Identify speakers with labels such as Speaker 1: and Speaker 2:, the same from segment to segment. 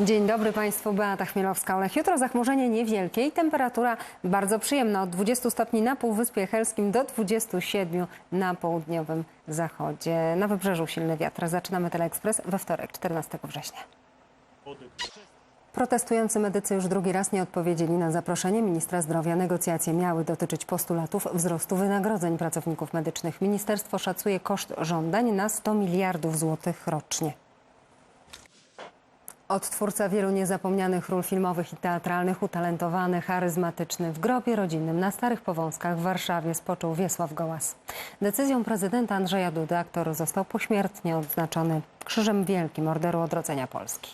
Speaker 1: Dzień dobry Państwu, Beata Chmielowska-Olech. Jutro zachmurzenie niewielkie i temperatura bardzo przyjemna. Od 20 stopni na Półwyspie Helskim do 27 na południowym zachodzie. Na wybrzeżu silny wiatr. Zaczynamy Teleekspres we wtorek, 14 września. Protestujący medycy już drugi raz nie odpowiedzieli na zaproszenie ministra zdrowia. Negocjacje miały dotyczyć postulatów wzrostu wynagrodzeń pracowników medycznych. Ministerstwo szacuje koszt żądań na 100 miliardów złotych rocznie. Odtwórca wielu niezapomnianych ról filmowych i teatralnych, utalentowany, charyzmatyczny. W grobie rodzinnym na Starych Powązkach w Warszawie spoczął Wiesław Gołas. Decyzją prezydenta Andrzeja Dudy aktor został pośmiertnie odznaczony Krzyżem Wielkim Orderu Odrodzenia Polski.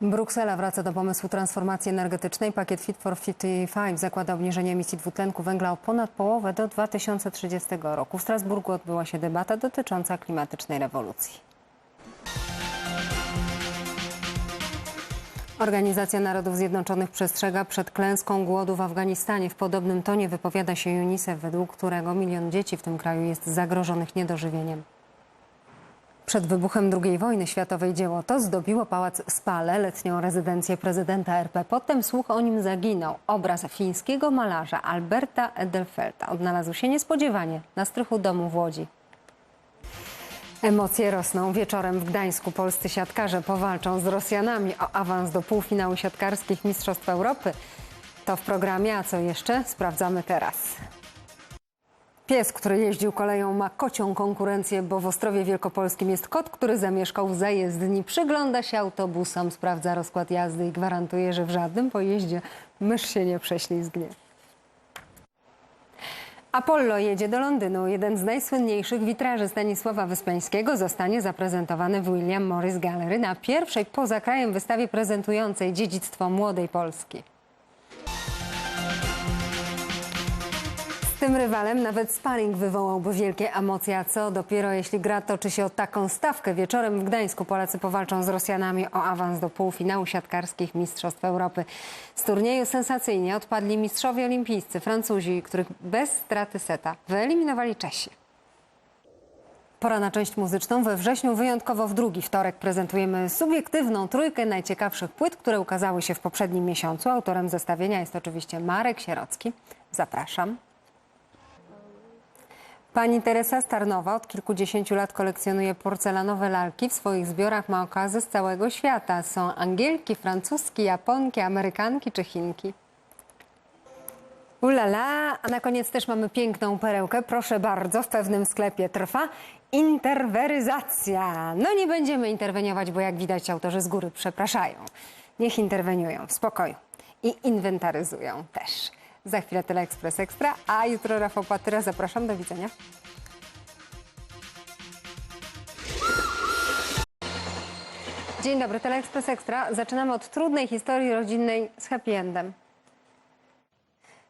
Speaker 1: Bruksela wraca do pomysłu transformacji energetycznej. Pakiet Fit for 55 zakłada obniżenie emisji dwutlenku węgla o ponad połowę do 2030 roku. W Strasburgu odbyła się debata dotycząca klimatycznej rewolucji. Organizacja Narodów Zjednoczonych przestrzega przed klęską głodu w Afganistanie. W podobnym tonie wypowiada się UNICEF, według którego milion dzieci w tym kraju jest zagrożonych niedożywieniem. Przed wybuchem II wojny światowej dzieło to zdobiło pałac Spale, letnią rezydencję prezydenta RP. Potem słuch o nim zaginął. Obraz fińskiego malarza Alberta Edelfelta odnalazł się niespodziewanie na strychu domu w Łodzi. Emocje rosną. Wieczorem w Gdańsku polscy siatkarze powalczą z Rosjanami o awans do półfinału siatkarskich Mistrzostw Europy. To w programie, a co jeszcze? Sprawdzamy teraz. Pies, który jeździł koleją, ma kocią konkurencję, bo w Ostrowie Wielkopolskim jest kot, który zamieszkał w zajezdni. Przygląda się autobusom, sprawdza rozkład jazdy i gwarantuje, że w żadnym pojeździe mysz się nie prześlizgnie. Apollo jedzie do Londynu. Jeden z najsłynniejszych witraży Stanisława Wyspiańskiego zostanie zaprezentowany w William Morris Gallery na pierwszej poza krajem wystawie prezentującej dziedzictwo młodej Polski. Tym rywalem nawet sparring wywołałby wielkie emocje, a co dopiero jeśli gra toczy się o taką stawkę. Wieczorem w Gdańsku Polacy powalczą z Rosjanami o awans do półfinału siatkarskich Mistrzostw Europy. Z turnieju sensacyjnie odpadli mistrzowie olimpijscy, Francuzi, których bez straty seta wyeliminowali Czesi. Pora na część muzyczną. We wrześniu wyjątkowo w drugi wtorek prezentujemy subiektywną trójkę najciekawszych płyt, które ukazały się w poprzednim miesiącu. Autorem zestawienia jest oczywiście Marek Sierocki. Zapraszam. Pani Teresa Starnowa od kilkudziesięciu lat kolekcjonuje porcelanowe lalki. W swoich zbiorach ma okazy z całego świata. Są Angielki, Francuzki, Japonki, Amerykanki czy Chinki. Ulala, a na koniec też mamy piękną perełkę. Proszę bardzo, w pewnym sklepie trwa interweryzacja. No nie będziemy interweniować, bo jak widać autorzy z góry przepraszają. Niech interweniują w spokoju i inwentaryzują też. Za chwilę Teleekspres Ekstra, a jutro Rafał Patyra. Zapraszam, do widzenia. Dzień dobry, Teleekspres Ekstra. Zaczynamy od trudnej historii rodzinnej z happy endem.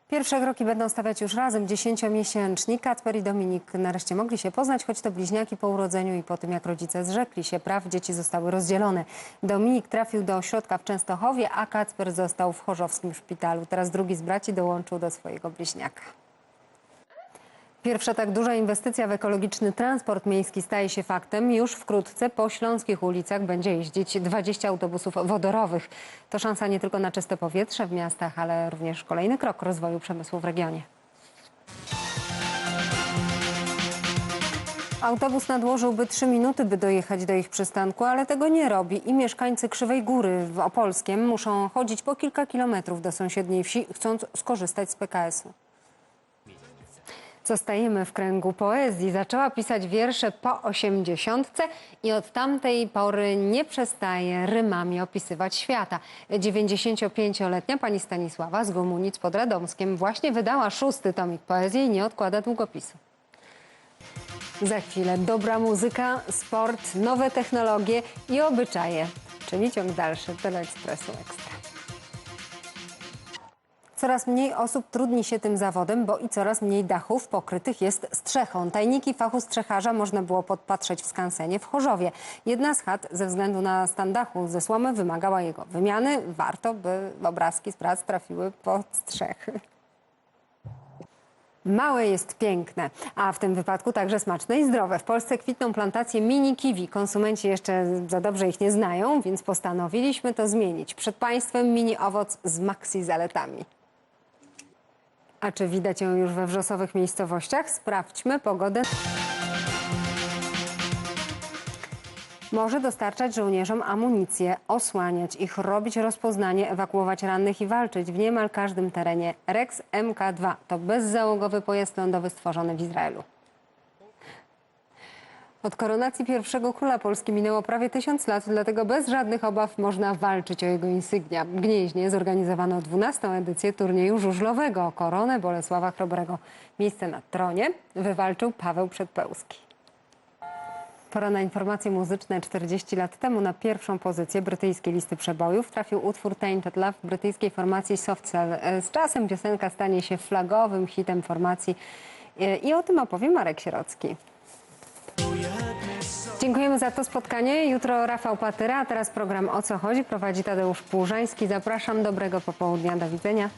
Speaker 1: Pierwsze kroki będą stawiać już razem dziesięciomiesięczni. Kacper i Dominik nareszcie mogli się poznać, choć to bliźniaki po urodzeniu i po tym, jak rodzice zrzekli się praw, dzieci zostały rozdzielone. Dominik trafił do ośrodka w Częstochowie, a Kacper został w chorzowskim szpitalu. Teraz drugi z braci dołączył do swojego bliźniaka. Pierwsza tak duża inwestycja w ekologiczny transport miejski staje się faktem. Już wkrótce po śląskich ulicach będzie jeździć 20 autobusów wodorowych. To szansa nie tylko na czyste powietrze w miastach, ale również kolejny krok rozwoju przemysłu w regionie. Autobus nadłożyłby 3 minuty, by dojechać do ich przystanku, ale tego nie robi i mieszkańcy Krzywej Góry w Opolskiem muszą chodzić po kilka kilometrów do sąsiedniej wsi, chcąc skorzystać z PKS-u. Zostajemy w kręgu poezji. Zaczęła pisać wiersze po osiemdziesiątce i od tamtej pory nie przestaje rymami opisywać świata. 95-letnia pani Stanisława z Gomunic pod Radomskiem właśnie wydała szósty tomik poezji i nie odkłada długopisu. Za chwilę dobra muzyka, sport, nowe technologie i obyczaje, czyli ciąg dalszy Teleekspresu Ekstra. Coraz mniej osób trudni się tym zawodem, bo i coraz mniej dachów pokrytych jest strzechą. Tajniki fachu strzecharza można było podpatrzeć w skansenie w Chorzowie. Jedna z chat ze względu na stan dachu ze słomy wymagała jego wymiany. Warto, by obrazki z prac trafiły pod strzechy. Małe jest piękne, a w tym wypadku także smaczne i zdrowe. W Polsce kwitną plantacje mini kiwi. Konsumenci jeszcze za dobrze ich nie znają, więc postanowiliśmy to zmienić. Przed Państwem mini owoc z maxi zaletami. A czy widać ją już we wrzosowych miejscowościach? Sprawdźmy pogodę. Może dostarczać żołnierzom amunicję, osłaniać ich, robić rozpoznanie, ewakuować rannych i walczyć w niemal każdym terenie. Rex MK2 to bezzałogowy pojazd lądowy stworzony w Izraelu. Od koronacji pierwszego króla Polski minęło prawie tysiąc lat, dlatego bez żadnych obaw można walczyć o jego insygnia. W Gnieźnie zorganizowano 12. edycję turnieju żużlowego koronę Bolesława Chrobrego. Miejsce na tronie wywalczył Paweł Przedpełski. Pora na informacje muzyczne. 40 lat temu na pierwszą pozycję brytyjskiej listy przebojów trafił utwór Tainted Love brytyjskiej formacji Soft Cell. Z czasem piosenka stanie się flagowym hitem formacji E, i o tym opowie Marek Sierocki. Dziękujemy za to spotkanie. Jutro Rafał Patyra, a teraz program O co chodzi prowadzi Tadeusz Płużański. Zapraszam, dobrego popołudnia, do widzenia.